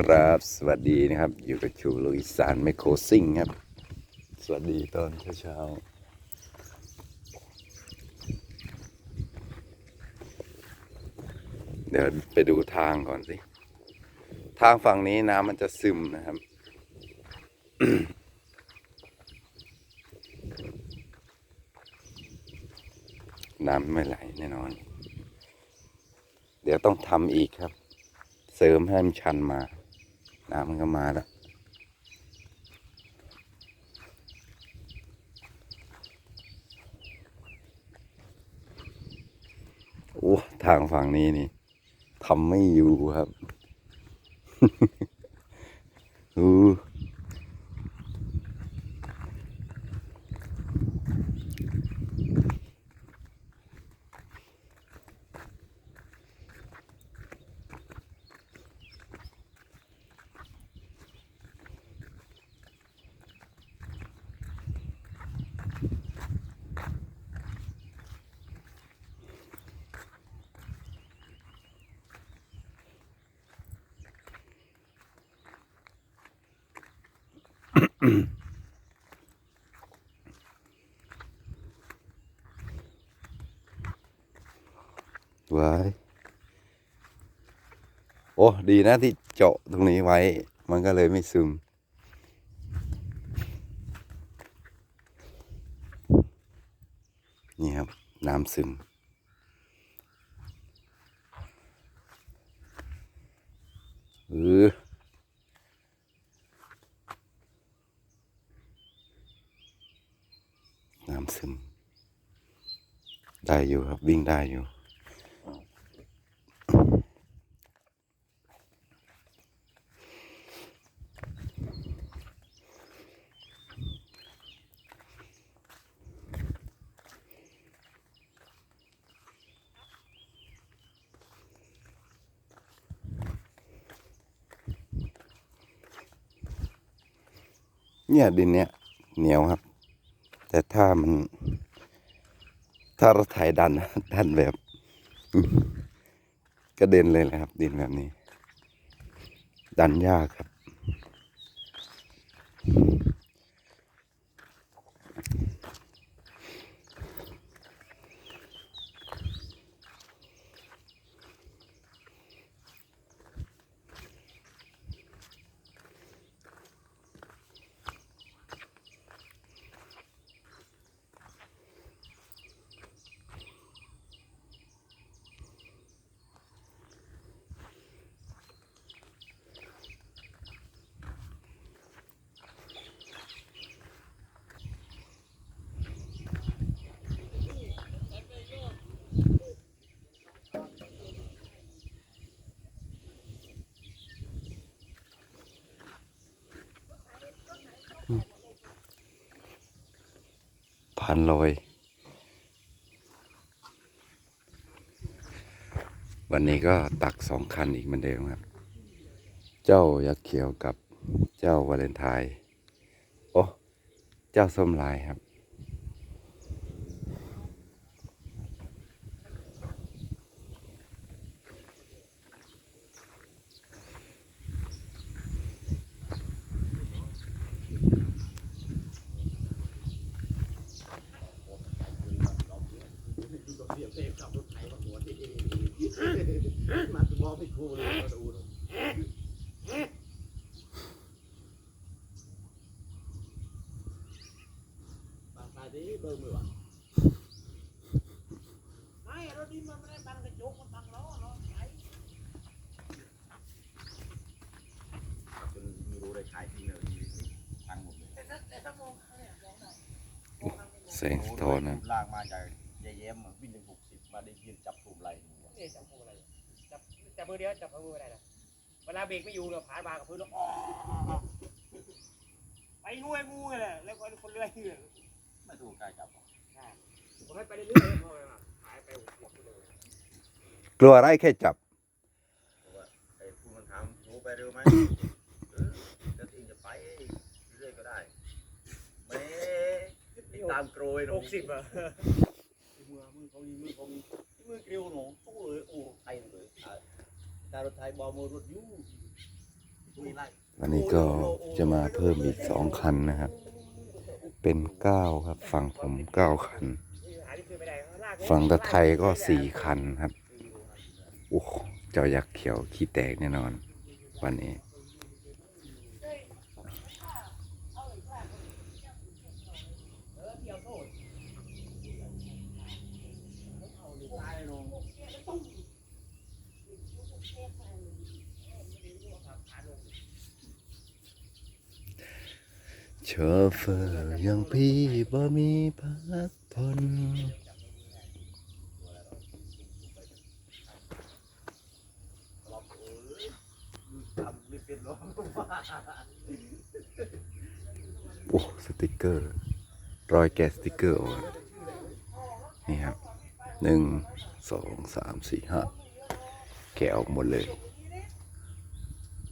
ครับ สวัสดีนะครับ อยู่กับชูลุยสานไมโครซิ่งครับ สวัสดีตอนเช้าๆเดี๋ยวไปดูทางก่อนสิ ทางฝั่งนี้น้ำมันจะซึมนะครับ น้ำไม่ไหลแน่นอน เดี๋ยวต้องทำอีกครับเสริมให้มันชันมา น้ำมันก็มาแล้วโอ้ทางฝั่งนี้นี่ทำไม่อยู่ครับ อู้ ไว้โอ้ดีนะที่เจาะตรงนี้ไว้ มันก็เลยไม่ซึม นี่ครับ น้ำซึม เออ น้ำซึม ได้อยู่ครับวิ่งได้อยู่ เนี่ยดินเนี้ยเหนียวครับ แต่ถ้ามัน ถ้ารถไถดันดันแบบกระเด็นเลยนะครับ ดินแบบนี้ ดันยากครับ พานลอย วันนี้ก็ตักสองคันอีกเหมือนเดิมครับ เจ้ายักษ์เขียวกับเจ้าวาเลนไทน์โอ้ เจ้าส้มลายครับ มาตัวมอไม่คู่เลยมาดูหนูบางตาดีเบอร์มือวะไม่รถนี้มันไม่ได้บังกระจกมันบังล้อล้อใหญ่จนไม่รู้ได้ขายจริงเลยพังหมดเลย แสงสะท้อนนะลากมาจากยายแย้มวิ่งถึงหกสิบมาได้ยืนจับกลุ่มไหลนี่จับมืออะไรจับจับมือเดียวจับมืออะไรนะเวลาเบรกไม่อยู่เนี่ยผ่านมากับพื้นแล้วอ๋อไปงูไอ้งูเลยแล้วคนคนเลื่อยเหยื่อ ไม่ถูกกายจับผมให้ไปเรื่อยๆพอเลยมาหายไปหมดเลยกลัวอะไรแค่จับไอ้ผู้มันถามหนูไปเร็วไหมเออจะทิ้งจะไปเรื่อยก็ได้ไม่ตามโกรยหนูหกสิบอะมือมือเขามีมือเขามีมือกริ้วหนูโอ้เลยโอ้ไทยเลยอะดารถไทยบอมือรถยูมีไล่ วันนี้ก็จะมาเพิ่มอีกสองคันนะครับ เป็นเก้าครับ ฝั่งผมเก้าคัน ฝั่งตะไทยก็สี่คันครับโอ้เจ้ายักษ์เขียวขี้แตกแน่นอน วันนี้ เชเฟอร์ยังพี่บ่มีพักผ่อนทนโอ้สติกเกอร์ รอยแกสติกเกอร์ออกนี่ครับหนึ่งสองสามสี่ห้าแกะออกหมดเลย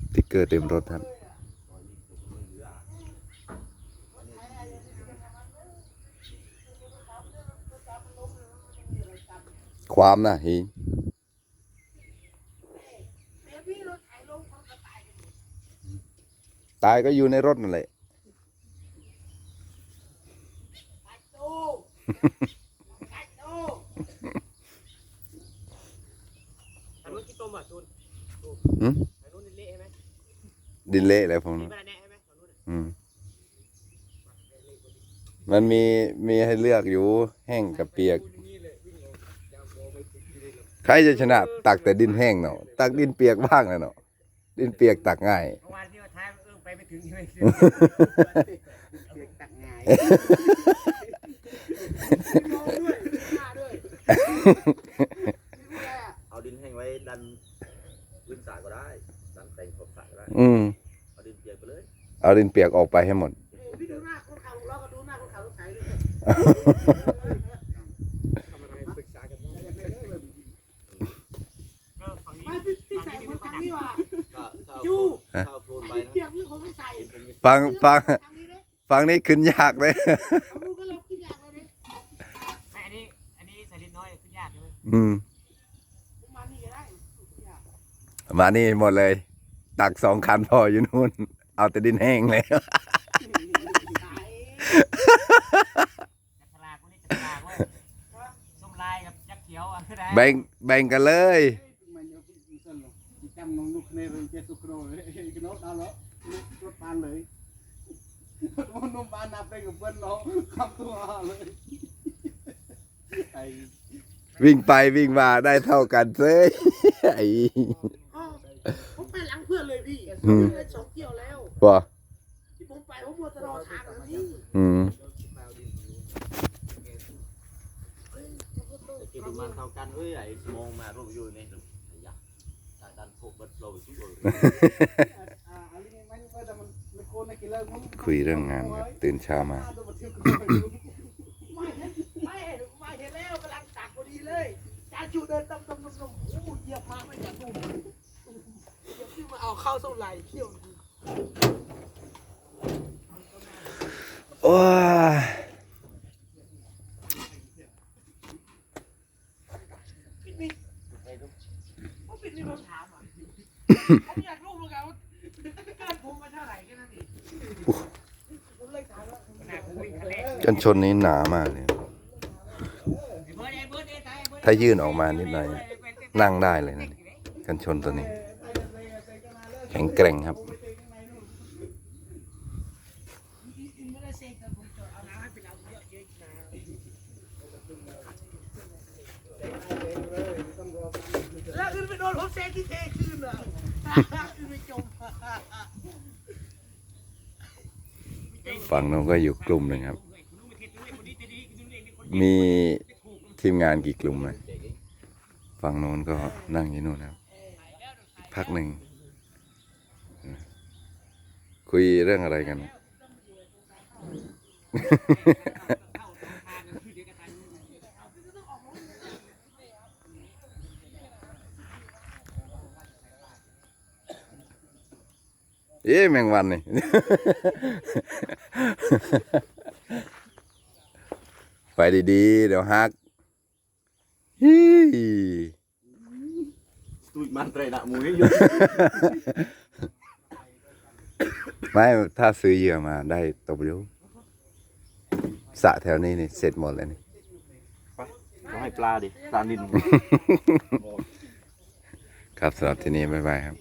สติกเกอร์เต็มรถครับ ความนะฮิตายก็อยู่ในรถนั่นแหละทางนู้นที่ต้มอะตูนหืมทางนู้นเละใช่ไหมดินเละอะไรพวกนั้นบ้านแน่ใช่ไหมทางนู้นอืมมันมีมีให้เลือกอยู่แห้งกับเปียก ใครจะชนะตักแต่ดินแห้งเนาะตักดินเปียกบ้างเลยเนาะดินเปียกตักง่ายเมื่อวานที่ว่าท้ายเอื้อมไปไม่ถึงใช่ไหมเด็กตักง่ายเอาดินแห้งไว้ดันพื้นสระก็ได้ดันแต่งขอบสระก็ได้อืมเอาดินเปียกไปเลยเอาดินเปียกออกไปให้หมดพี่ดูหน้าคนขับเราก็ดูหน้าคนขับรถไถด้วย ทำอะไรปรึกษากันบ้างเออฝั่งนี้ ไม่พี่พี่ใส่คนทางนี้ว่ะ จู้เอาโคลนไปนะเปียกนี่ผมไม่ใส่ฟังฟังทางนี้เลยฟังนี่ขึ้นยากเลย เอาลูกก็เรากินอย่างเลยเนี่ยไม่อันนี้อันนี้ใส่ดินน้อยขึ้นยากใช่ไหมอืมผมมานี่ก็ได้มานี่หมดเลย ตักสองคันพออยู่นู่น เอาแต่ดินแห้งเลยขายจักรลากวันนี้จักรลากเว้ยส้มลายกับยักษ์เขียวอะคือได้แบ่งแบ่งกันเลย หรอกจำน้องลูกในเรื่องเจสุโครเลยกนกดาวแล้วรถปานเลยมันนมปานนับไปกับเพื่อนเราคำตัวเลยไอ้วิ่งไปวิ่งมาได้เท่ากันเซ้ยไอ้ผมไปหลังเพื่อนเลยพี่อืมสองเที่ยวแล้วบ่ที่ผมไปผมมัวแต่รอทางแบบนี้อืมแต่กินประมาณเท่ากันเฮ้ยไอ้มองมารูปอยู่นี่ คกเบัดโลไปชุบเลยอ่าอันนี้มันก็แต่มันมันโคนในกิเลสมันคุยเรื่องงานครับตื่นเช้ามาไม่เผมอยากรู้เหมือนกันว่าการผมมาเท่าไหร่แค่นั้นเองผมเลยถามว่าขนาดผมวิ่งคันเล็กกันชนนี้หนามากเลยไอ้เบิร์ดไอ้เบิร์ดไอ้ตายไอ้เบิร์ดถ้ายื่นออกมานิดหน่อยนั่งได้เลยนะกันชนตัวนี้ แข็งแกร่งครับไม่ได้เซ็งแต่ผมจะเอาน้ำให้เป็นเอาเยอะเยอะนะแล้วอื่นไปโดนผมเซ็งที่ ฝั่งโน้นก็อยู่กลุ่มหนึ่งครับ มีทีมงานกี่กลุ่มนะฝั่งโน้นก็นั่งอยู่นู่นครับ พักหนึ่ง คุยเรื่องอะไรกัน เอ๊ะแมงวันนี่ ไปดีๆ เดี๋ยวฮักฮิตุ้ยมันเตรนะมุ้ยอยู่ไม่ถ้าซื้อเหยื่อมาได้ตบเร็วสระแถวนี้นี่เสร็จหมดเลยนี่ต้องให้ปลาดิ ปลานิน ครับสำหรับที่นี้บ๊ายบายครับ